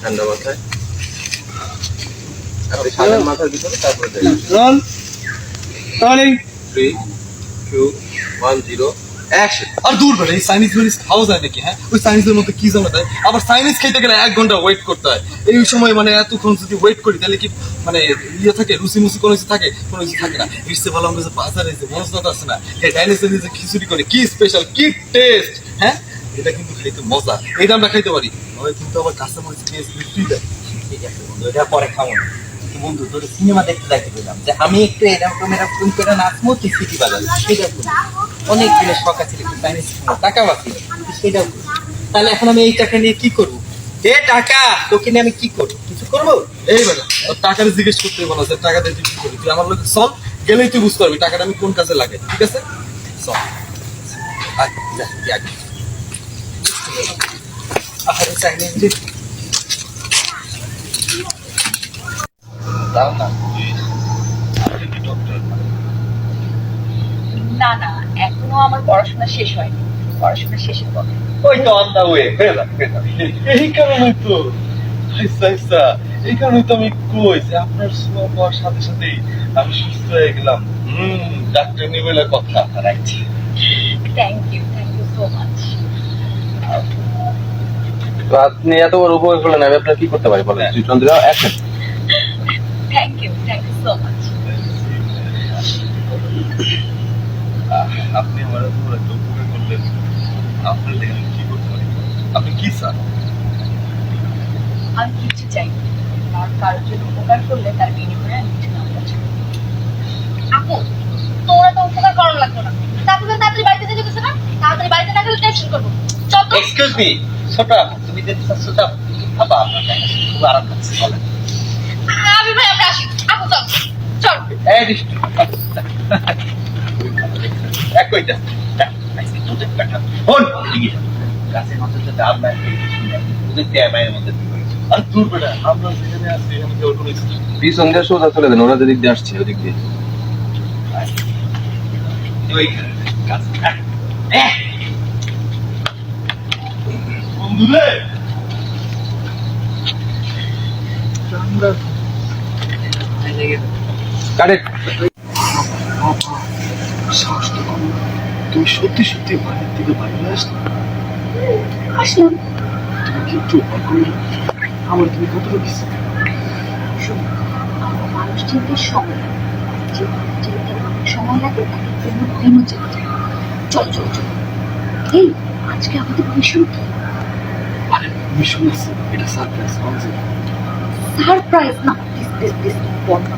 ঠান্ডা মাথায়। আপনি সামনের মাথার ভিতরে তারপরে দেখুন। রন থ্রি টু ওয়ান জিরো আর দূর বেড়ে এই চাইনিজ মিনিস খাওয়া যায় নাকি হ্যাঁ? ওই চাইনিজের মধ্যে কি জানা দেয় আবার চাইনিজ খেতে গেলে এক ঘণ্টা ওয়েট করতে হয়। এই সময় মানে এতক্ষণ যদি ওয়েট করি তাহলে কি মানে ইয়ে থাকে রুচি মুচি কোনো কিছু থাকে? কোনো কিছু থাকে না। ইটসে ভালো আমরা যে বাজারে যে মজদাত আছে না এই ডাইনিসের যে খিচুড়ি করে কি স্পেশাল কি টেস্ট হ্যাঁ? এটা কিন্তু খাইতে মজা। এইটা আমরা খাইতে পারি? নয় কিন্তু আবার কাস্টমার স্পেস ফ্রি দেয়। ঠিক আছে বন্ধু এটা পরে খাব না। বন্ধু তোর সিনেমা দেখতে যাইতে পেলাম যে আমি একটু এরকম এরকম করে নাচবো তুই সিটি বাজাবি সেটা করি অনেক দিনের শখ আছে একটু চাইনিজ খাব টাকা বাকি। সেটাও তাহলে এখন আমি এই টাকা নিয়ে কি করব? এ টাকা তোকে নিয়ে আমি কি করব? কিছু করব? এই বেটা তোর টাকার জিজ্ঞেস করতে বলা যে টাকা দিয়ে তুই কি করবি। তুই আমার লোক চল গেলেই তুই বুঝতে পারবি টাকাটা আমি কোন কাজে লাগে ঠিক আছে? চল। আয়, যা, তুই আগে। আরে চাইনিজ যে দাও না না এখনও আমার পড়াশোনা শেষ হয়নি। পড়াশোনা শেষের পথে। ওই তো অন দা ওয়ে হয়ে যাবে এই কারণে তো। আচ্ছা আচ্ছা এই কারণে তো আমি কই যে আপনার ছোঁয়া পাওয়ার সাথে সাথেই আমি সুস্থ হয়ে গেলাম। হুম ডাক্তার নিবেলা কথা। Right thank you thank you so much তো আপনি এত বড় উপকার করলেন আমি আপনার কি করতে পারি বলেন? Shri Chandra action thank you thank you so much আপনি আমার এত বড় একটা উপকার করলেন আপনার লেগে আমি কি করতে পারি? আপনি কি স্যার? আমি কিছু চাই আর কারোর জন্য উপকার করলে তার বিনিময়ে আমি কিছু না আপু তোমরা তো উপকার করার লাগবে না। তারপরে তাড়াতাড়ি বাড়িতে যেতে না? তাড়াতাড়ি বাড়িতে না গেলে টেনশন করব। এক্সকিউজ মি ছোটা তুমি যে ছোটা বাবা আপনার কাছে খুব? আরাম লাগছে বলেন। আমি ভাই আমরা আসি। আপু চল। চল। এই দৃষ্টি এক কইটা ফোন গাছের মধ্যে তো ডাব নাই ওদের ট্যাবাইয়ের মধ্যে আর দূর বেটা আমরা যেখানে আছি এখানে কেউ কোনো কিছু নেই। সোজা চলে দেন ওরা যেদিক দিয়ে আসছে ওদিক দিয়ে। ওই গাছ। তুমি সত্যি সত্যি বাড়ির থেকে বাইরে আসলে? আসলাম। তুমি কি একটু অবাক করলে আমার তুমি কতটা মানুষ চিনতে সময় সময় লাগে তাকে প্রেম প্রেমও চল চল চল। এই আজকে আমাদের মিশন কি? আরে মিশন আছে এটা সারপ্রাইজ সারপ্রাইজ না দিস দিস বন্ধ